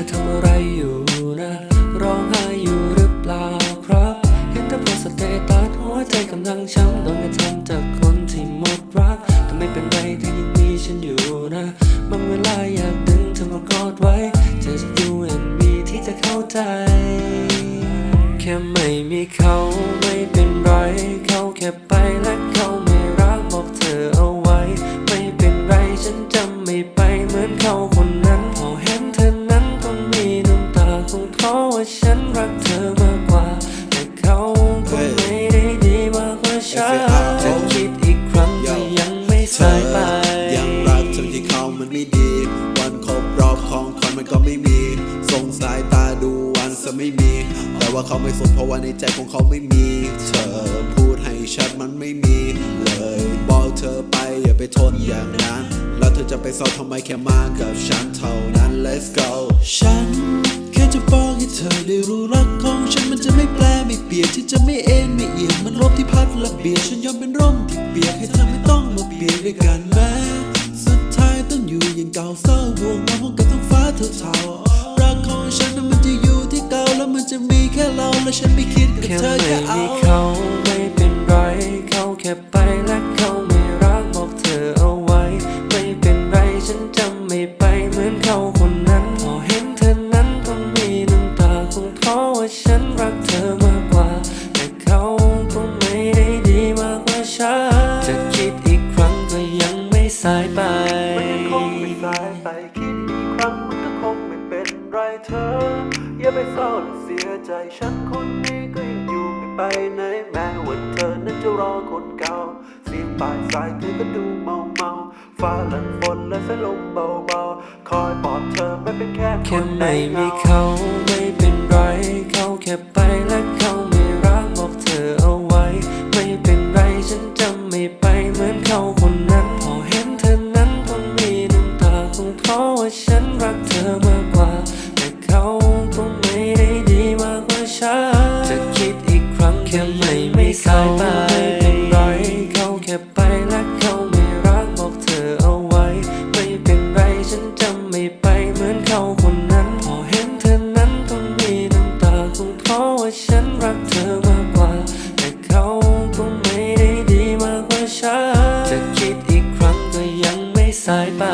ธอทำอะไรอยู่นะร้องไห้อยู่หรือเปล่าครับเห็นแต่โพสต์สเตตัสหัวใจกำลังช้ำโดนกระทำจากคนที่หมดรักแต่ไม่เป็นไรถ้ายังมีฉันอยู่นะบางเวลาอยากดึงเธอมากอดไว้ just you and me ที่จะเข้าใจ แค่ไม่มีเขาไม่เป็นไรเขาแค่ ว่าฉันรักเธอมากกว่า แต่เขาก็ไม่ได้ดีมากกว่าฉันจะคิดอีกครั้งก็ยังไม่เธสายไป ยังรักทั้งที่เขามันไม่ดี วันครบรอบของขวัญมันก็ไม่มีส่งสายตาดูวันจะไม่มี แต่ว่าเขาไม่สนเพราะว่าในใจของเขาไม่มี เธอพูดให้ชัดมันไม่มีเลยบอกเธอไปอย่าไปทนอย่างนั้น แล้วเธอจะไปเศร้าทำไมแค่มากับฉันเท่านั้น let's go ฉัน เธอได้รู้รักของฉันมันจะไม่แปลไม่เปลี่ยนที่จะไม่เอ็นไม่เอียงมันลบที่พัดและเบียดฉันยอมเป็นร่มที่เปียกให้เธอไม่ต้องมาเปียกด้วยกันแม้สุดท้ายต้องอยู่อย่างเก่าเศร้าบวกมาห้องกับท้องฟ้าเทาๆรักของฉันนั้นมันจะอยู่ที่เก่าแล้วมันจะมีแค่เราและฉันไม่คิดกับเธอแค่เอามีเขาไม่เป็นไรเขาแค่ไปและเขาไม่รักบอกเธอเอาไว้ ไม่เป็นไรฉันจะไม่ไปเหมือนเขาคนนั้นพอเห็น สายไปคิดอีกครั้งมันก็คงไม่เป็นไรเธอ อย่าไปเศร้าและเสียใจฉันคนนี้ก็ยังอยู่ไม่ไปไหนแม้ว่าเธอนั้นจะรอคนเก่า เสียงปลายสายเธอก็ดูเมาเมาฟ้าหลังฝนและสายลมเบาๆคอยปลอบเธอไม่เป็นแค่คแค่นในไม่มีเขาไม่เป็นไรเขาแค่ไปและเขาไม่รักบอกเธอเอาไว้ ไม่เป็นไรฉันจะไม่ไป นรักเธอมากกว่า แต่เขาก็ไม่ได้ดีมากกว่าฉันจะคิดอีกครั้งแค่ไม่ไม่สายไปไม่เป็นไรเขาแค่ไปและเขาไม่รักบอกเธอเอาไว้ ไม่เป็นไรฉันจะไม่ไปเหมือนเขาคนนั้น พอเห็นเธอนั้นต้องมีน้ำตาคงเพราะว่าฉันรักเธอมากกว่า แต่เขาก็ไม่ได้ดีมากกว่าฉันจะคิดอีกครั้งก็ยังไม่สายไป